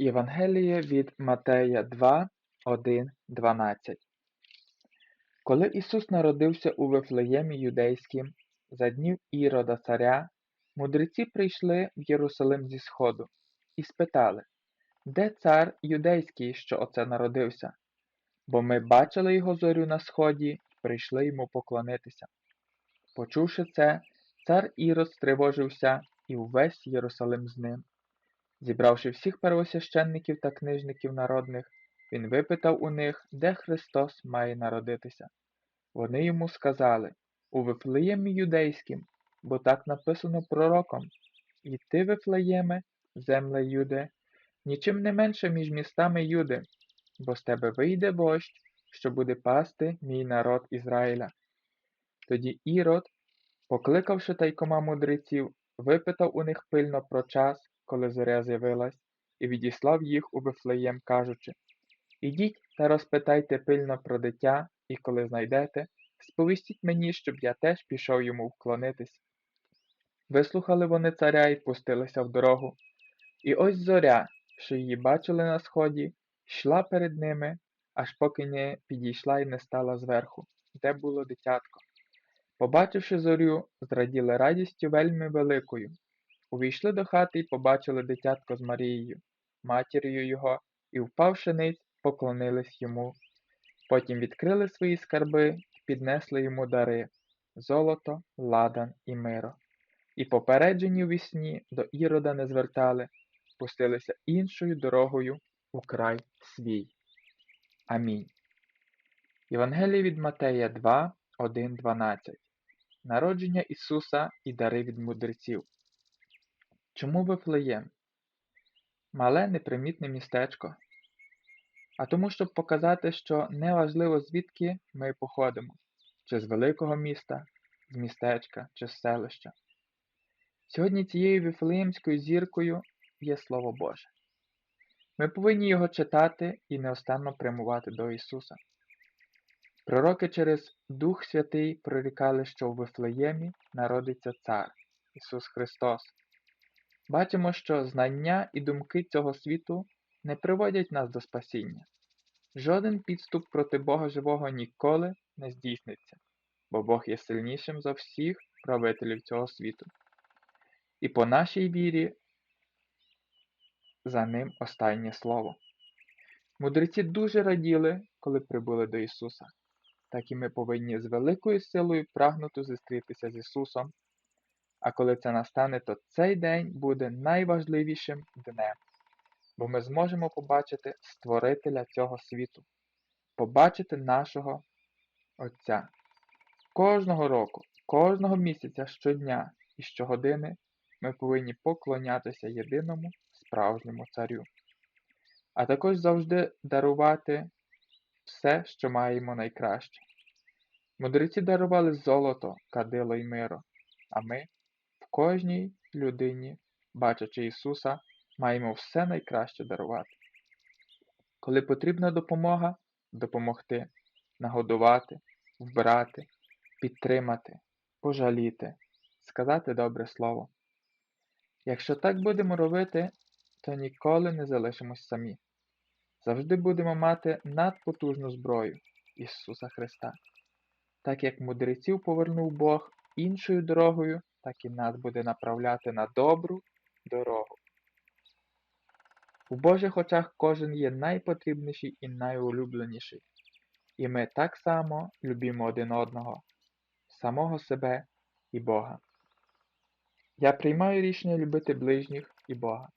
Євангеліє від Матея 2, 1, 12 Коли Ісус народився у Вифлеємі Юдейськім, за днів Ірода царя, мудреці прийшли в Єрусалим зі сходу і спитали, де цар юдейський, що оце народився? Бо ми бачили його зорю на сході прийшли йому поклонитися. Почувши це, цар Ірод стривожився і увесь Єрусалим з ним. Зібравши всіх первосвященників та книжників народних, він випитав у них, де Христос має народитися. Вони йому сказали у Вифлеємі юдейським, бо так написано пророком. І ти, Вифлеєме, земле Юде, нічим не менше між містами Юди, бо з тебе вийде вождь, що буде пасти мій народ Ізраїля. Тоді Ірод, покликавши тайкома мудреців, випитав у них пильно про час, коли зоря з'явилась, і відіслав їх у Вифлеєм, кажучи Ідіть та розпитайте пильно про дитя, і коли знайдете, сповістіть мені, щоб я теж пішов йому вклонитись. Вислухали вони царя і пустилися в дорогу. І ось зоря, що її бачили на сході, йшла перед ними, аж поки не підійшла і не стала зверху, де було дитятко. Побачивши зорю, зраділи радістю вельми великою. Увійшли до хати і побачили дитятко з Марією, матір'ю його, і, впавши ниць, поклонились йому. Потім відкрили свої скарби і піднесли йому дари золото, ладан і миро. І попереджені у вісні до Ірода не звертали, пустилися іншою дорогою у край свій. Амінь. Євангеліє від Матея 2, 1, 12 Народження Ісуса і дари від мудреців. Чому Вифлеєм? Мале непримітне містечко. А тому, щоб показати, що неважливо звідки ми походимо, чи з великого міста, з містечка, чи з селища. Сьогодні цією віфлеємською зіркою є Слово Боже. Ми повинні його читати і неостанно прямувати до Ісуса. Пророки через Дух Святий прорікали, що в Вифлеємі народиться Цар Ісус Христос. Бачимо, що знання і думки цього світу не приводять нас до спасіння. Жоден підступ проти Бога живого ніколи не здійсниться, бо Бог є сильнішим за всіх правителів цього світу. І по нашій вірі за ним останнє слово. Мудреці дуже раділи, коли прибули до Ісуса, так і ми повинні з великою силою прагнути зустрітися з Ісусом, а коли це настане, то цей день буде найважливішим днем, бо ми зможемо побачити Створителя цього світу, побачити нашого Отця. Кожного року, кожного місяця, щодня і щогодини ми повинні поклонятися єдиному справжньому царю, а також завжди дарувати все, що маємо найкраще. Мудреці дарували золото, кадило й миро, а ми кожній людині, бачачи Ісуса, маємо все найкраще дарувати. Коли потрібна допомога, допомогти, нагодувати, вбирати, підтримати, пожаліти, сказати добре слово. Якщо так будемо робити, то ніколи не залишимось самі. Завжди будемо мати надпотужну зброю Ісуса Христа. Так як мудреців повернув Бог іншою дорогою, так і нас буде направляти на добру дорогу. У Божих очах кожен є найпотрібніший і найулюбленіший, і ми так само любимо один одного, самого себе і Бога. Я приймаю рішення любити ближніх і Бога,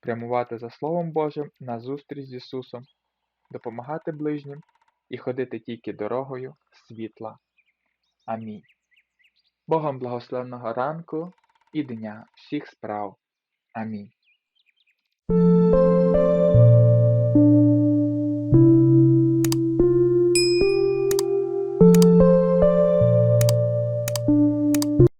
прямувати за Словом Божим на зустріч з Ісусом, допомагати ближнім і ходити тільки дорогою світла. Амінь. Богом благословного ранку і дня всіх справ. Амінь.